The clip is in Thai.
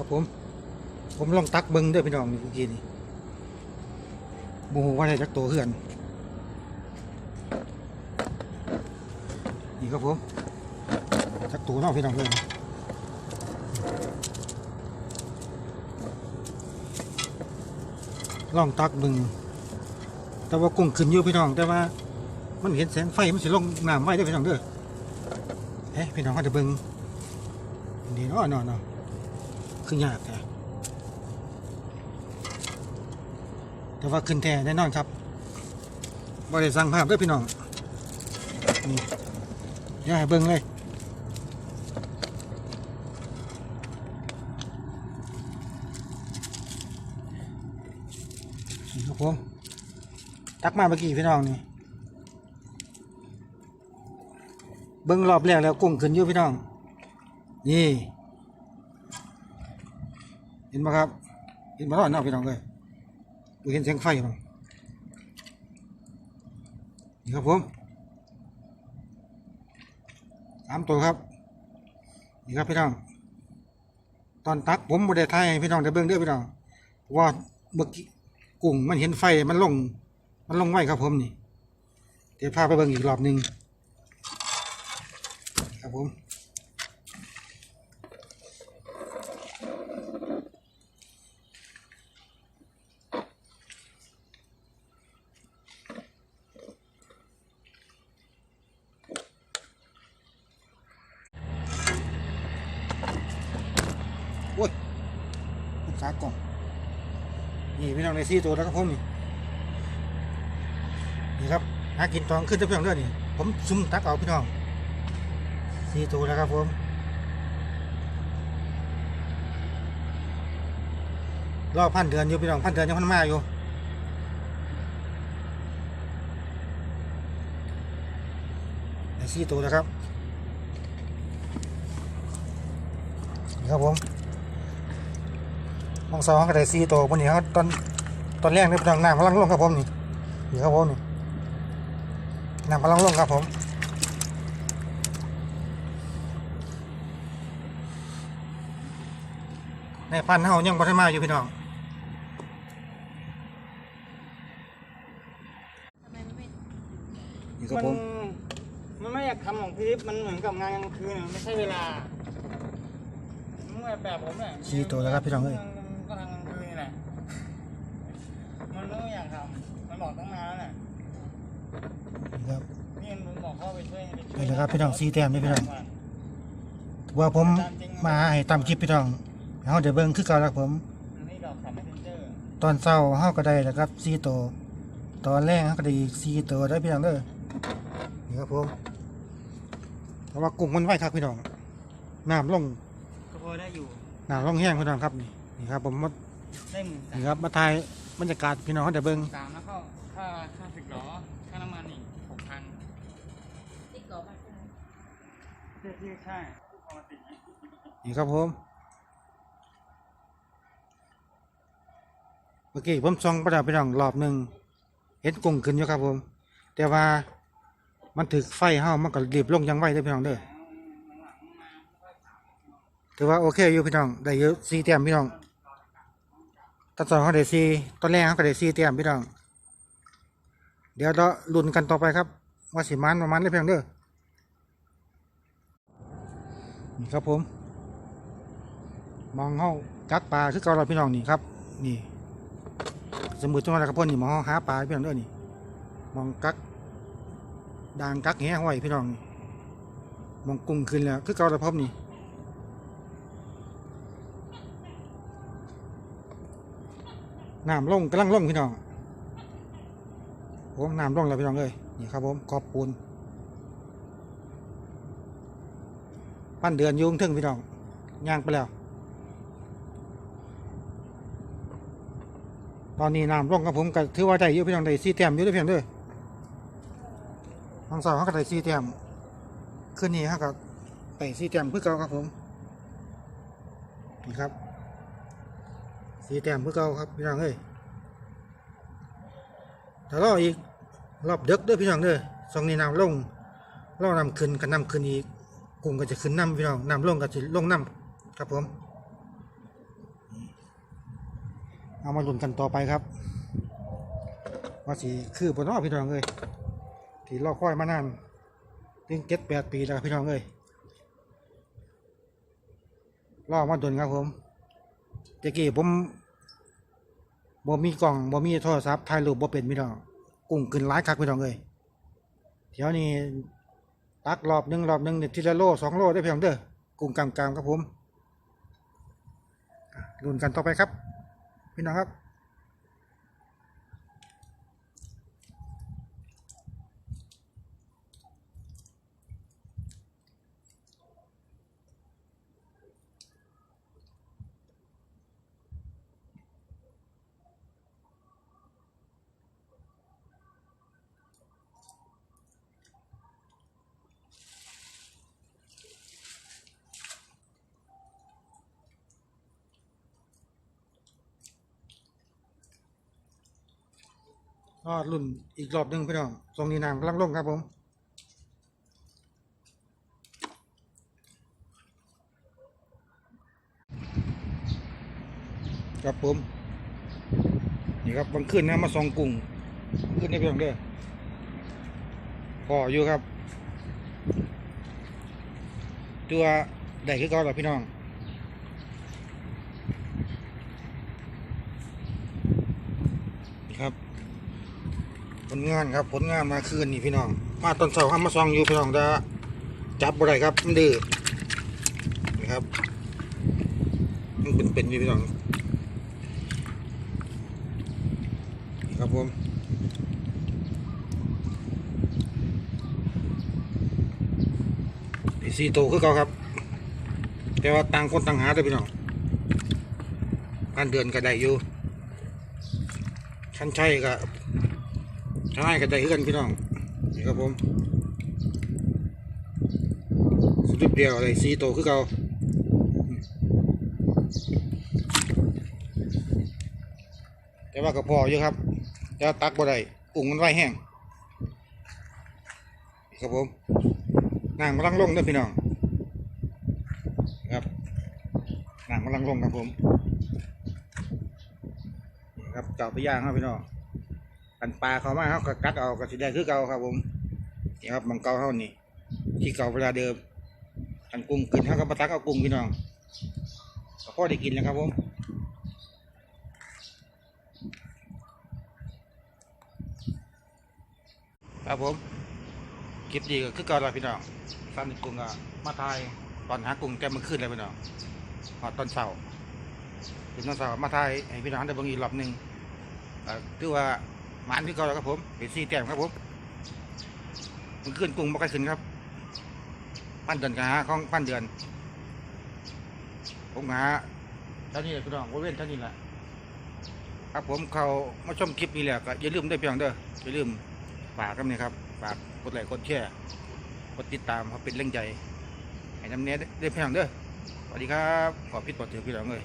ครับผม ผมลองตักเบิ้งด้วยพี่น้องนี่เมื่อกี้นี่โมโหว่าได้จักตัวเพื่อน นี่ครับผมจักตัวน้องพี่น้องเลยลองตักเบิ้งแต่ว่ากุ้งขึ้นอยู่พี่น้อง แต่ว่า มันเห็นแสงไฟมันสิลงน้ำไว้เด้วยพี่น้องเด้อเฮ้พี่น้องเขาจะเบิ้งดีเนาะเนาะเนาะ คือยากแท้แต่ว่าขึ้นแท้แน่นอนครับบริสั่งภาพด้วยพี่น้องนี่ยวให้เบิ้งเลยนี่ครับผมตักมาเมื่อกี้พี่น้องนี่เบิ้งรอบแรกแล้วกุ้งขึ้นอยู่พี่น้อง นี่ เห็นไหมครับ เห็นมาแล้วเนาะพี่น้องเลยดูเห็นแสงไฟมั้งนี่ครับผมสามตัวครับ นี่ครับพี่น้อง ตอนตักผมบดได้ทายพี่น้องได้เบิ้งเด้อพี่น้องว่าเมื่อกี้กุ้งมันเห็นไฟมันลง มันลงไว้ครับผมนี่ เดี๋ยวพาไปเบิ้งอีกรอบหนึ่งครับผมโอ้ยลูกค้ากล่องนี่พี่น้องในซี่ตัวแล้วครับผมนี่นี่ครับหากินตองขึ้นจะเพียงเด้อนี่ผมซุ่มตักเอาพี่น้องสี่ตัวแล้วครับผมรอบพันเดือนอยู่พี่น้องพันเดือนยังพันมาอยู่ได้สี่ตัวแล้วครับนี่ครับผม มองสองก็ได้สี่ตัววันนี้เขาตอนตอนแรกนี่พี่น้องน้ำกำลังลงครับผมนี่นี่ครับผมนี่น้ำกำลังลงครับผมในพันธุ์เฮายังบ่ทันมาอยู่พี่น้องทำไมมันไม่นี่ครับผมมันไม่อยากทำของพี่มันเหมือนกับงานกลางคืนอะไม่ใช่เวลามันแบบแบบผมเนี่ยสี่ตัวแล้วครับพี่น้องเอ้ย มันก็ทำกลางคืนนี่แหละ มันไม่อยากทำมันบอกตั้งนานแล้วน่ะ นี่ครับ นี่มันบอกเข้าไปช่วยไปช่วย นี่แหละครับพี่น้องสี่แต้มนี่พี่น้องว่าผมมาให้ตามคลิปพี่น้องเฮาเดี๋ยวเบิ่งคือเก่าแล้วครับผมอันนี้ดอกขับไม่เซนเจอร์ตอนเช้าเฮาก็ได้แล้วครับสี่ตัวตอนแรกเฮาก็ได้อีกสี่ตัวได้อพี่น้องเด้อนี่ครับผมเพราะว่ากุ้งมันไหวคักพี่น้องน้ำลงก็พอได้อยู่น้ำลงแห้งพี่น้องครับนี่นี่ครับผมมาได้หมื่นสามนี่ครับมาถ่ายบรรยากาศพี่น้องเฮาเดี๋ยวเบิ่งสามแล้วก็ค่าค่าสิบล้อค่าน้ำมันอี ใช่นี่ครับผมเมื่อกี้ผมส่องประดับพี่น้องรอบหนึ่งเห็นกุ้งขึ้นอยู่ครับผม แต่ว่ามันถึกไฟเฮามันก็รีบลงยังไวเด้พี่น้องเด้อถือว่าโอเคอยู่พี่น้องได้เยอะสี่แต้มพี่น้องตอนสองเขาได้สี่ตอนแรกเขาก็ได้สี่แต้มพี่น้อง เดี๋ยวเราลุ้นกันต่อไปครับว่าสิมันประมาณได้เพียงเด้อ นี่ครับผม มองเฮากักปลาคือเกาเราพี่น้องนี่ครับ นี่ สมุดจังหวัดกระพนนี่มองเฮาหาปลาพี่น้องด้อนี่ มองกักด่างกักแหไว้อยพี่น้อง มองกุ้งขึ้นแล้วคือเกาเราพบนี่น้ำลงกำลังลงพี่น้องผมน้ำลงแล้วพี่น้องเลยนี่ครับผมขอบปูน พันเดือนยุงถึงพี่น้องย่างไปแล้ว ตอนนี้น้ำลงกับผมก็ถือว่าได้อยู่พี่น้องได้สี่แต้มอยู่ด้วยเพียงด้อทางสาวเขาก็ได้สี่แต้มคืนนี้เขาก็ได้สี่แต้มเพื่อเก่าครับผมนี่ครับสี่แต้มเพื่อเก่าครับพี่น้องเอ้ยถ้ารออีกรอบเด็กด้อพี่น้องเด้อสองนี้น้ำลงรอนำขึ้นก็นำขึ้นอีก กุ้งก็จะขึ้นน้ำพี่น้องน้ำลงก็จะลงน้ำครับผมเอามาลุ้นกันต่อไปครับว่าสิคือบ่เนาะพี่น้องเอ้ยที่รอค่อยมานานถึงเจ็ดแปดปีแล้วพี่น้องเอ้ยรอมาดนครับผมตะกี้ผมบ่มีกล้องบ่มีโทรศัพท์ถ่ายรูปบ่เป็นพี่น้องกุ้งขึ้นหลายคักพี่น้องเอ้ยเดี๋ยวนี้ ตักรอบหนึ่งรอบหนึ่งเนี่ยทีละโลสองโลได้เพียงเด้อกุ้งกำกำครับผมรุ่นกันต่อไปครับ พี่น้องครับ ก็รุ่นอีกรอบหนึ่งพี่น้องทรงนี้น้ำกำลังลงครับผมครับผม นี่ครับบางคืนนะมาสองกุ้งขึ้นได้พี่น้องเด้อพออยู่ครับ ตัวได้คือเก่าแล้วพี่น้อง นี่ครับ ผลงานครับผลงานมาคืนนี่พี่น้อง มาตอนเสาร์ห้ามาซองอยู่พี่น้องจะจับบ่ได้ครับมันดื้อนี่ครับมันเป็นเป็นอยู่พี่น้องนะครับผมไอซีโตคือเก่าครับ แต่ว่าต่างคนต่างหาเลยพี่น้องการเดือนก็ได้อยู่ชั้นชั ยก็ใช่ก็ได้คือกันพี่น้องนี่ครับผมสุดเดียวเลยสีโตคือเก่าแต่ว่าก็พออยู่ครับแต่ว่าตักบ่ได้กุ้งมันไว้แห้งครับผมน้ำกำลังลงเด้อพี่น้องครับน้ำกำลังลงครับผม ครับเจ้าไปย่างครับพี่น้อง กันปลาเขามาเขาก็กัดเอาก็สิได้คือเก่าครับผมนี่ครับมังเก่าเท่านี้ที่เก่าเวลาเดิมกันกุ้งกินเขาก็มาตักเอากุ้งพี่น้องก็พอได้กินแล้วครับผมครับผมคลิปดีก็คือเก่าแล้วพี่น้องสั้นกุ้งอะมาทายตอนหากุ้งแก้มันขึ้นเลยพี่น้องหอดตอนเสาร์ถึงตอนเสาร์มาทายให้พี่น้องได้เบิ่งอีกรอบหนึ่งคือว่า หมานที่เก่าแล้วครับผมเป็นสี่แต้มครับผมมันขึ้นกุ้งบ่ใครขึ้นครับพันเดือนกันหาของพันเดือน ผมหาเท่านี้แหละพี่น้องว่าเว้นเท่านี้แหละครับผมเขามาชมคลิปนี้แหละก็อย่าลืมได้เพียงเด้ออย่าลืมฝากกันนี่ครับฝากกดไลค์กดแชร์กดติดตามเขาเป็นแรงใจให้น้ำเนี้ยได้เพียงเด้อสวัสดีครับ ขอพิดปอดถือพี่น้องเลย